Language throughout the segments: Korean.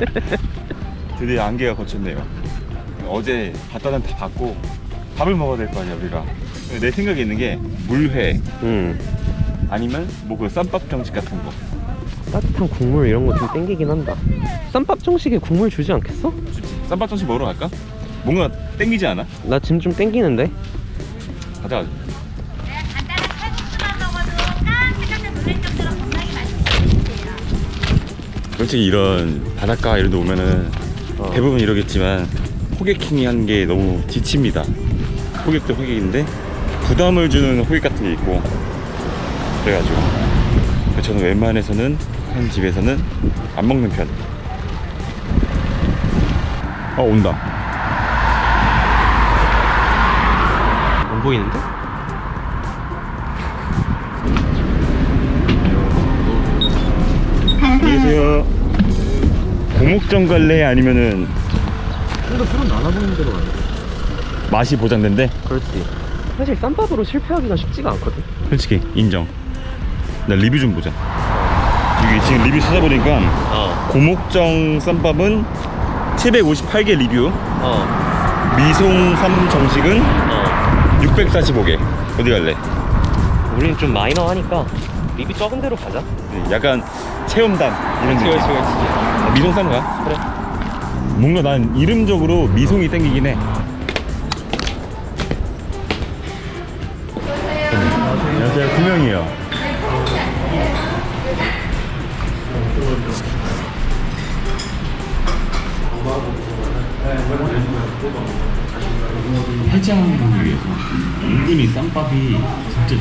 드디어 안개가 거쳤네요. 어제 바다는 다 봤고 밥을 먹어야 될 거 아니야 우리가. 내 생각에 있는 게 물회 음. 아니면 뭐 그 쌈밥 정식 같은 거. 따뜻한 국물 이런 거 좀 땡기긴 한다. 쌈밥 정식에 국물 주지 않겠어? 주지. 쌈밥 정식 먹으러 갈까? 뭔가 땡기지 않아? 나 지금 좀 땡기는데. 가자. 솔직히 이런 바닷가 이런 데 오면은 어. 대부분 이러겠지만 호객행위 하는 게 너무 지칩니다. 호객도 호객인데 부담을 주는 호객 같은 게 있고 그래가지고 저는 웬만해서는 한 집에서는 안 먹는 편. 어 온다. 안 보이는데? 안녕하세요. 고목정 갈래 아니면은 좀더 많아 보이는 데로 가야 맛이 보장된대? 그렇지. 사실 쌈밥으로 실패하기가 쉽지가 않거든. 솔직히 인정. 나 리뷰 좀 보자. 여기 지금 리뷰 찾아보니까 어. 고목정 쌈밥은 758개 리뷰, 어. 미송 3 정식은 어. 645개. 어디 갈래? 우리는 좀 마이너하니까 리뷰 적은 데로 가자. 네, 약간 체험단 이런 느낌. 그렇지. 아, 미송 쌈 가? 그래. 뭔가 난 이름적으로 미송이 땡기긴 해. 안녕하세요. 두 명이요. 해장을 위해서 은근히 쌈밥이 진짜 좋아.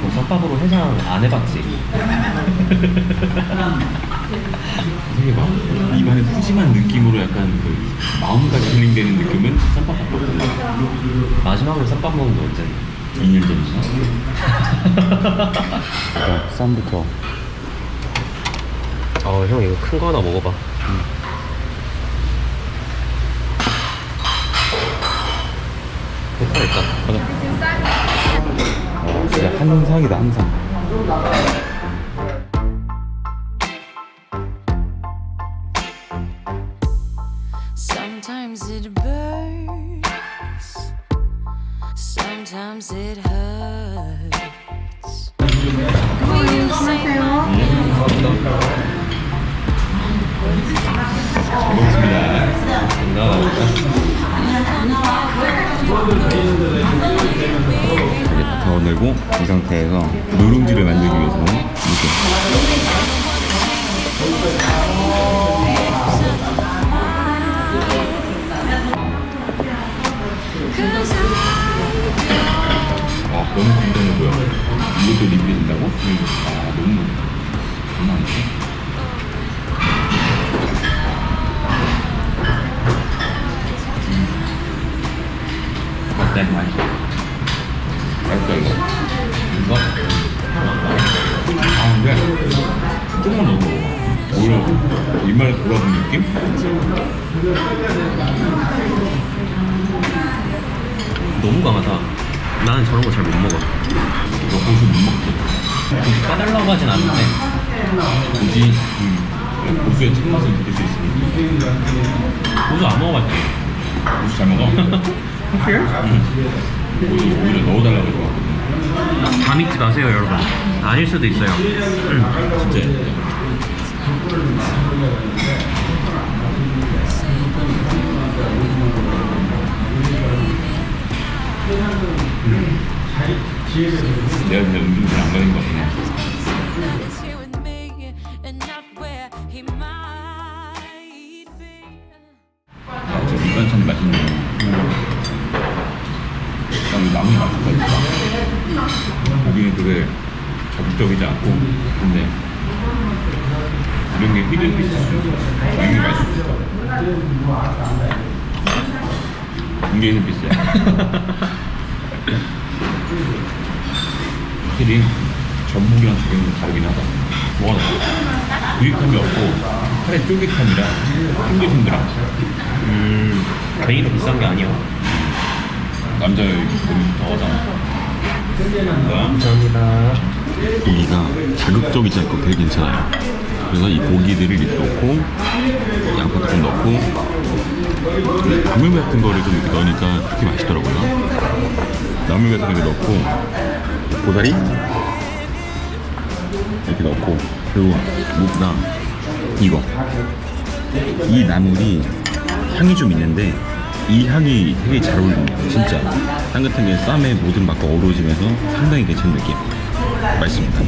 뭐 쌈밥으로 해장 안 해봤지. 생각해봐. 입안에 푸짐한 느낌으로 약간 그 마음까지 힐링되는 느낌은 쌈밥밖에 없거든. 마지막으로 쌈밥 먹은 게 언제? 2년 전인가? 일단 쌈부터. 어, 형 이거 큰 거 하나 먹어봐. 됐다 됐다. 가자. 어, 진짜 한상이다 한상. Sometimes it burns, sometimes it hurts. Will you say my 이제 더 내고 이 상태에서 누룽지를 만들기 위해서는 이렇게. 아 너무 보여. 이것도 리필된다고? 응. 아 너무 장난 아니야. 어때? 맛있어. 맛있어 이거. 이거? 아 근데 조금만 넣어 먹어. 오히려 입맛에 돌아오는 느낌? 너무 강하다. 나는 저런 거 잘 못 먹어. 너 고수 못 먹지? 굳이 까달라고 하진 않는데. 굳이 음, 고수의 찐맛을 느낄 수 있으니 고수 안 먹어봤지? 고수 잘 먹어? 확실해? 고수 오히려 넣어달라고 해서 다 믿지 마세요, 여러분. 아닐 수도 있어요. 음. 진짜 고기는 되게 자극적이지 않고 근데 이런 게 히든 피스 이런 게 맛있을 수 있어 이게 히든 피스야 확실히 전복이랑 좀 다르긴 하다 달라? 유익함이 없고 살의 쫄깃함이랑 탱글탱글함 음. 더 비싼 게 아니야. 남자 몸이 더하잖아. 감사합니다. 고기가 자극적이지 않고 되게 괜찮아요. 그래서 이 고기들을 이렇게 넣고 양파도 좀 넣고. 나물 같은 거를 좀 이렇게 넣으니까 그렇게 맛있더라고요. 나물 같은 거 넣고 고다리? 이렇게 넣고 그리고 무엇보다 이거. 이 나물이 향이 좀 있는데 이 향이 되게 잘 어울리네요 진짜. 향 같은 게 쌈에 모든 맛과 어우러지면서 상당히 괜찮은 느낌. 맛있습니다.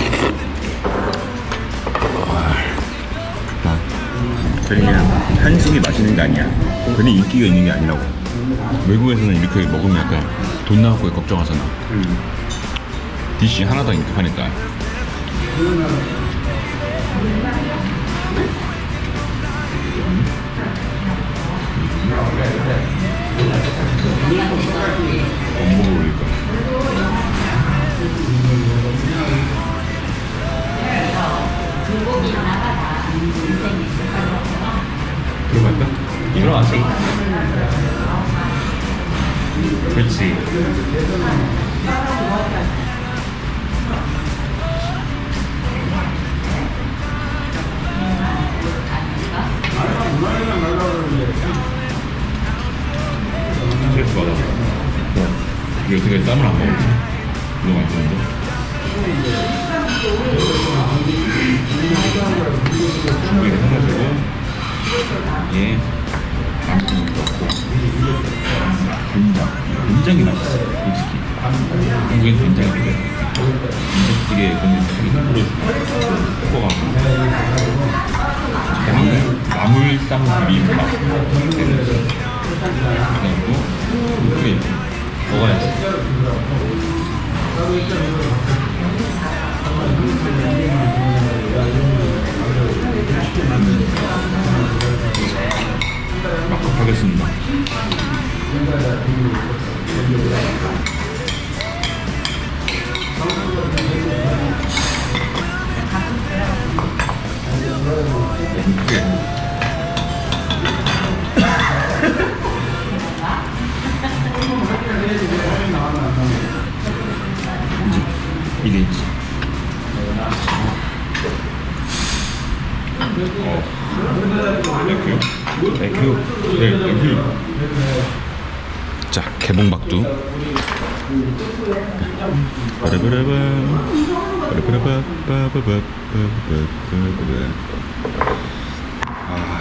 아, 그냥 한식이 맛있는 게 아니야. 그냥 인기가 있는 게 아니라고. 외국에서는 이렇게 먹으면 약간 돈 나올 거 걱정하잖아. 디시 하나당 이렇게 파니까. 원목을 올 이게 쌈을 안 먹어? 너무 맛있는데? 충분히 해가지고 얘 양념 넣고 된장 된장이 맛있어 솔직히. 한국엔 된장이 되게 된장찌개 그러면 되게 풀어주고 볶아가지고 나물 나물 쌈 비빔 맛있어 그리고 이렇게 먹어야지 개봉박두. 아,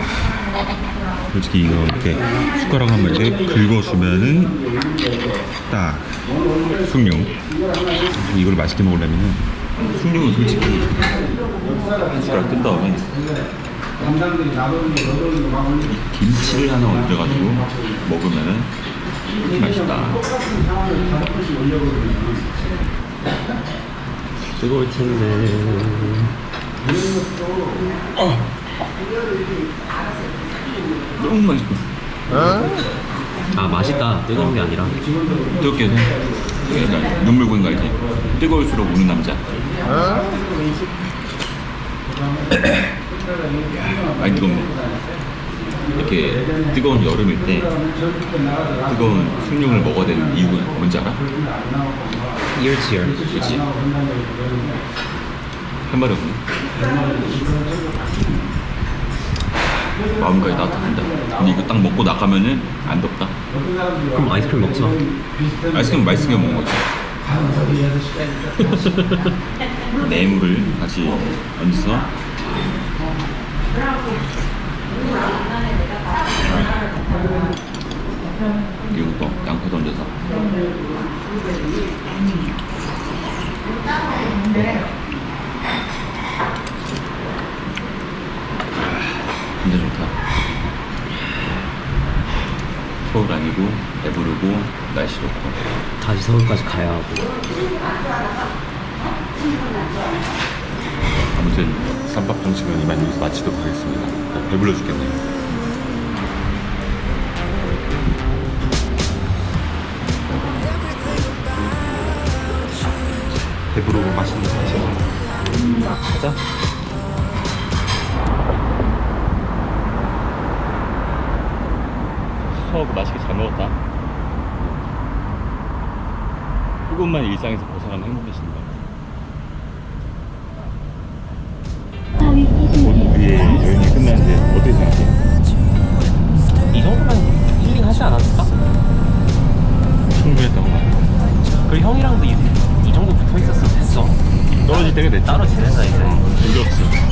솔직히 이거 이렇게 숟가락 한번 이렇게 긁어주면은 딱 숭늉 이걸 맛있게 먹으려면 숭늉은 솔직히 한 숟가락 뜬 다음에 이 김치를 하나 얹어가지고 먹으면은 맛있다 뜨거울 텐데. 너무 맛있고 아 맛있다. 뜨거운 게 아니라. 뜨겁게 해서 그러니까 눈물 고는 거 알지? 뜨거울수록 우는 남자 야, 많이 뜨겁네 이렇게 뜨거운 여름일 때 뜨거운 숭늉을 먹어야 되는 이유가 뭔지 알아? 이열치열. 그렇지? 할 말이 없네 마음까지 따뜻한다 근데 이거 딱 먹고 나가면은 안 덥다 그럼 아이스크림 먹자. 아이스크림 맛있게 먹는 거지 내물을 같이 얹어서 또 양파도 얹어서 진짜 좋다 서울 아니고 배부르고 날씨 좋고 다시 서울까지 가야 하고. 아무튼 쌈밥 정식은 이만 여기서 마치도록 하겠습니다. 배불러 죽겠네요. 배부르고 맛있는 음식. 가자. 수하고 맛있게 잘 먹었다. 조금만 일상에서 벗어나면 행복해진다 우리의 여행이 끝났는데 어떻게 생각해? 이 정도면 힐링하지 않았을까? 충분했던 것 같아. 그 형이랑도 이 있었으면 됐어. 떨어질 때가 지낸다 이제. 의미 없어.